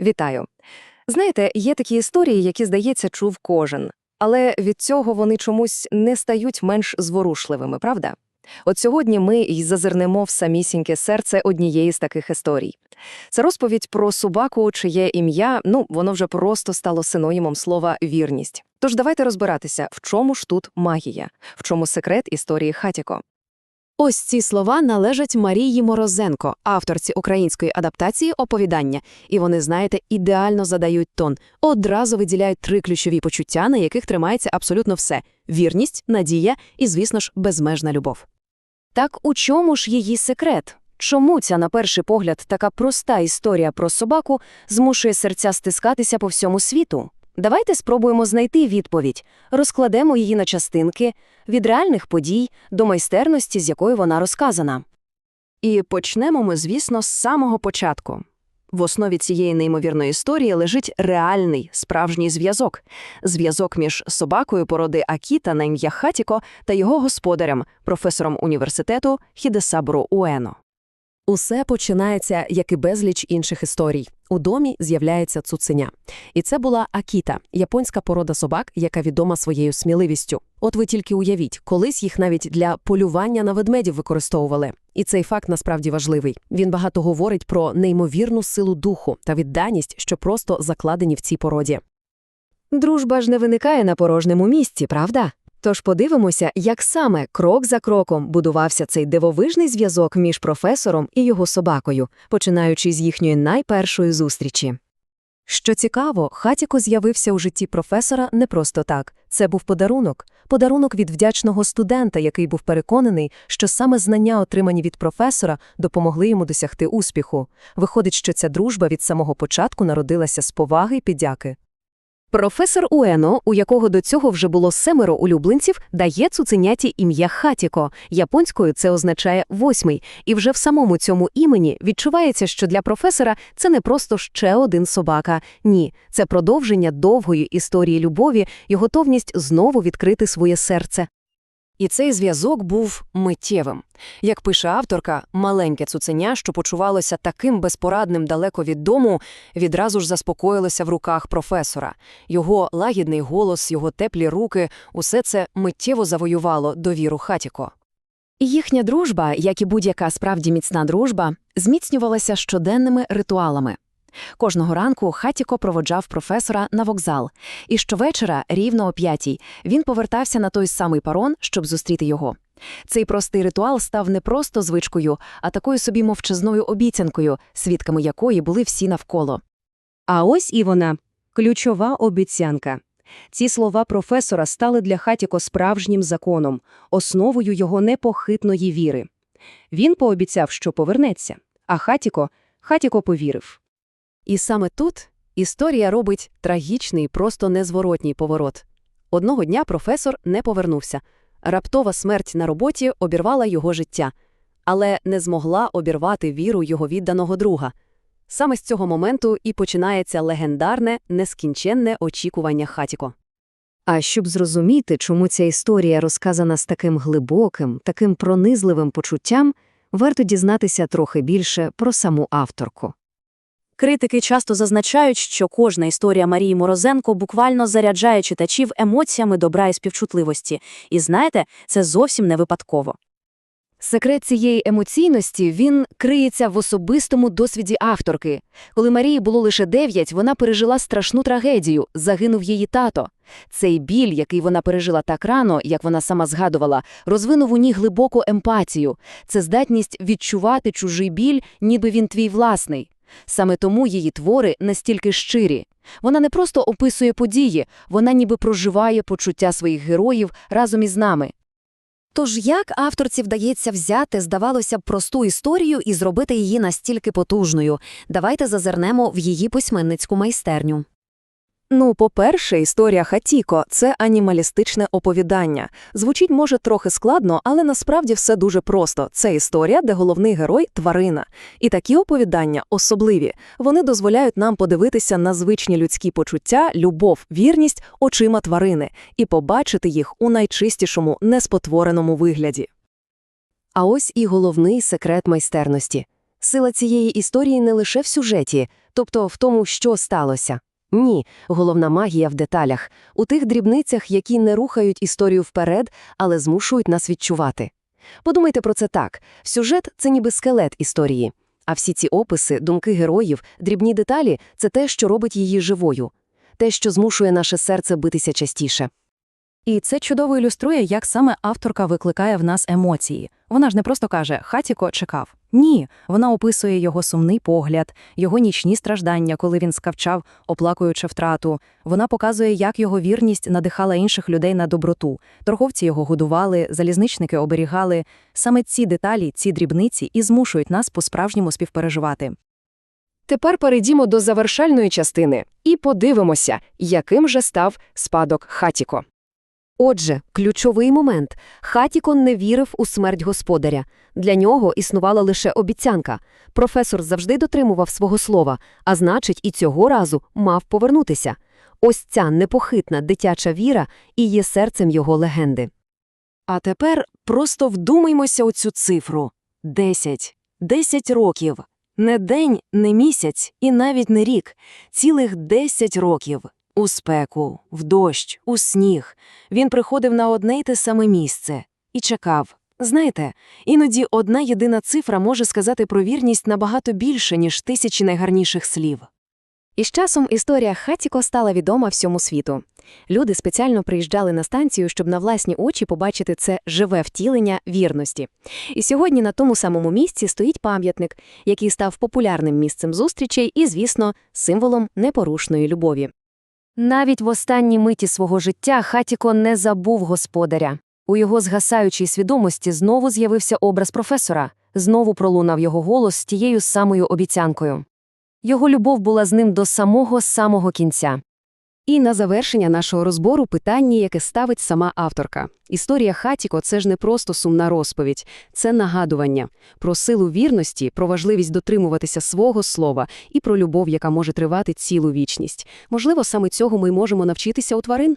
Вітаю. Знаєте, є такі історії, які, здається, чув кожен, але від цього вони чомусь не стають менш зворушливими, правда? От сьогодні ми й зазирнемо в самісіньке серце однієї з таких історій. Це розповідь про собаку, чиє ім'я, ну, воно вже просто стало синонімом слова «вірність». Тож давайте розбиратися, в чому ж тут магія, в чому секрет історії Хатіко. Ось ці слова належать Марії Морозенко, авторці української адаптації оповідання, і вони, знаєте, ідеально задають тон. Одразу виділяють три ключові почуття, на яких тримається абсолютно все: вірність, надія і, звісно ж, безмежна любов. Так у чому ж її секрет? Чому ця, на перший погляд, така проста історія про собаку змушує серця стискатися по всьому світу? Давайте спробуємо знайти відповідь, розкладемо її на частинки, від реальних подій до майстерності, з якою вона розказана. І почнемо ми, звісно, з самого початку. В основі цієї неймовірної історії лежить реальний, справжній зв'язок. Зв'язок між собакою породи Акіта на ім'я Хатіко та його господарем, професором університету Хідесабуру Уено. Усе починається, як і безліч інших історій. У домі з'являється цуценя. І це була Акіта, японська порода собак, яка відома своєю сміливістю. От ви тільки уявіть, колись їх навіть для полювання на ведмедів використовували. І цей факт насправді важливий. Він багато говорить про неймовірну силу духу та відданість, що просто закладені в цій породі. Дружба ж не виникає на порожньому місці, правда? Тож подивимося, як саме крок за кроком будувався цей дивовижний зв'язок між професором і його собакою, починаючи з їхньої найпершої зустрічі. Що цікаво, Хатіко з'явився у житті професора не просто так. Це був подарунок. Подарунок від вдячного студента, який був переконаний, що саме знання, отримані від професора, допомогли йому досягти успіху. Виходить, що ця дружба від самого початку народилася з поваги й піддяки. Професор Уено, у якого до цього вже було семеро улюбленців, дає цуценяті ім'я Хатіко. Японською це означає восьмий, і вже в самому цьому імені відчувається, що для професора це не просто ще один собака. Ні, це продовження довгої історії любові і готовність знову відкрити своє серце. І цей зв'язок був миттєвим. Як пише авторка, маленьке цуценя, що почувалося таким безпорадним далеко від дому, відразу ж заспокоїлося в руках професора. Його лагідний голос, його теплі руки – усе це миттєво завоювало довіру Хатіко. І їхня дружба, як і будь-яка справді міцна дружба, зміцнювалася щоденними ритуалами. Кожного ранку Хатіко проводжав професора на вокзал, і щовечора, рівно о п'ятій, він повертався на той самий парон, щоб зустріти його. Цей простий ритуал став не просто звичкою, а такою собі мовчазною обіцянкою, свідками якої були всі навколо. А ось і вона – ключова обіцянка. Ці слова професора стали для Хатіко справжнім законом, основою його непохитної віри. Він пообіцяв, що повернеться, а Хатіко, Хатіко повірив. І саме тут історія робить трагічний, просто незворотній поворот. Одного дня професор не повернувся. Раптова смерть на роботі обірвала його життя, але не змогла обірвати віру його відданого друга. Саме з цього моменту і починається легендарне, нескінченне очікування Хатіко. А щоб зрозуміти, чому ця історія розказана з таким глибоким, таким пронизливим почуттям, варто дізнатися трохи більше про саму авторку. Критики часто зазначають, що кожна історія Марії Морозенко буквально заряджає читачів емоціями добра і співчутливості. І знаєте, це зовсім не випадково. Секрет цієї емоційності він криється в особистому досвіді авторки. Коли Марії було лише дев'ять, вона пережила страшну трагедію – загинув її тато. Цей біль, який вона пережила так рано, як вона сама згадувала, розвинув у ній глибоку емпатію. Це здатність відчувати чужий біль, ніби він твій власний. Саме тому її твори настільки щирі. Вона не просто описує події, вона ніби проживає почуття своїх героїв разом із нами. Тож як авторці вдається взяти, здавалося б, просту історію і зробити її настільки потужною? Давайте зазирнемо в її письменницьку майстерню. Ну, по-перше, історія Хатіко – це анімалістичне оповідання. Звучить, може, трохи складно, але насправді все дуже просто. Це історія, де головний герой – тварина. І такі оповідання особливі. Вони дозволяють нам подивитися на звичні людські почуття, любов, вірність очима тварини і побачити їх у найчистішому, неспотвореному вигляді. А ось і головний секрет майстерності. Сила цієї історії не лише в сюжеті, тобто в тому, що сталося. Ні, головна магія в деталях, у тих дрібницях, які не рухають історію вперед, але змушують нас відчувати. Подумайте про це так. Сюжет – це ніби скелет історії. А всі ці описи, думки героїв, дрібні деталі – це те, що робить її живою. Те, що змушує наше серце битися частіше. І це чудово ілюструє, як саме авторка викликає в нас емоції. Вона ж не просто каже «Хатіко чекав». Ні, вона описує його сумний погляд, його нічні страждання, коли він скавчав, оплакуючи втрату. Вона показує, як його вірність надихала інших людей на доброту. Торговці його годували, залізничники оберігали. Саме ці деталі, ці дрібниці і змушують нас по-справжньому співпереживати. Тепер перейдімо до завершальної частини і подивимося, яким же став спадок Хатіко. Отже, ключовий момент. Хатіко не вірив у смерть господаря. Для нього існувала лише обіцянка. Професор завжди дотримував свого слова, а значить, і цього разу мав повернутися. Ось ця непохитна дитяча віра і є серцем його легенди. А тепер просто вдумаймося у цю цифру. Десять. Десять років. Не день, не місяць і навіть не рік. Цілих десять років. У спеку, в дощ, у сніг. Він приходив на одне й те саме місце. І чекав. Знаєте, іноді одна єдина цифра може сказати про вірність набагато більше, ніж тисячі найгарніших слів. І з часом історія Хатіко стала відома всьому світу. Люди спеціально приїжджали на станцію, щоб на власні очі побачити це живе втілення вірності. І сьогодні на тому самому місці стоїть пам'ятник, який став популярним місцем зустрічей і, звісно, символом непорушної любові. Навіть в останній миті свого життя Хатіко не забув господаря. У його згасаючій свідомості знову з'явився образ професора, знову пролунав його голос з тією самою обіцянкою. Його любов була з ним до самого-самого кінця. І на завершення нашого розбору питання, яке ставить сама авторка. Історія Хатіко – це ж не просто сумна розповідь, це нагадування про силу вірності, про важливість дотримуватися свого слова і про любов, яка може тривати цілу вічність. Можливо, саме цього ми можемо навчитися у тварин?